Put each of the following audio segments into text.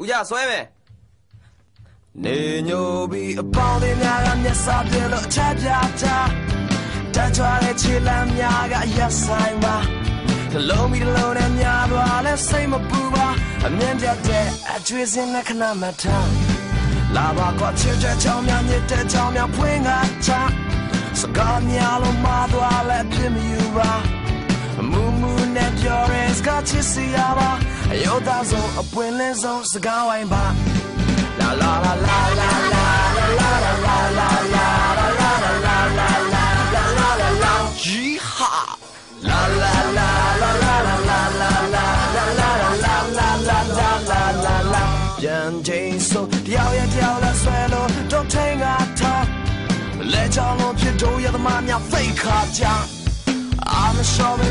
ဦးကြဆွဲမယ်နေညိုပြီးအပေါင်းတွေများကမျက်စာပြလို့အချက်ပြတာတန်ချွာတဲ့ခြေလမ်းများကရက်ဆိုင်ပါနှလုံးမီတစ်လုံးနဲ့များသွားလဲစိတ်မပူပါအမြင်ပြတ်တဲ့အကျွေးစင်းနဲ့ခဏမှထားလာပါကွာချစ်တဲ့ချောင်းများမြစ်တဲ့ချောင်းများဖွင့်ကားချစကားများလို့မသွားလဲ ချစ်စီရပါအယောသားဆုံးအပွင့်လင်းဆုံးစကားဝိုင်းပါ La la la la la la la la la la la la la la la la la la la la la la Yeehaw La la la la la la la la la la la la la la la la la la la ပြန်ချိန်ဆိုတယောက်ရဲ့တယောက်လက်ဆွဲလို့တော့ထိန်ကထားလဲချောင်းလို့ဖြစ်တော့ရသမားများဖိတ်ခါကြ I'm sure we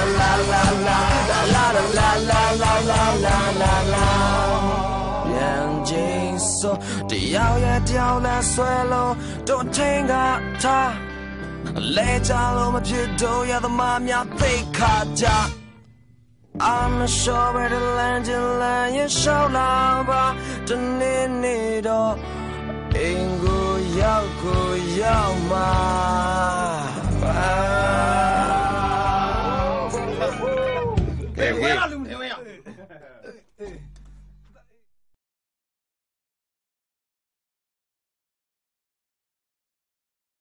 ချင်းဆိုတယောက်ရဲ့တယောက်လဲဆွဲလို့တော့ထင်ကထားလဲကြလို့မဖြစ်တော့ရသမားများသိခါကြ I'm not sure where the land you land you show love but the need တော့အင်ကိုရောက်ကိုရောက်မှာ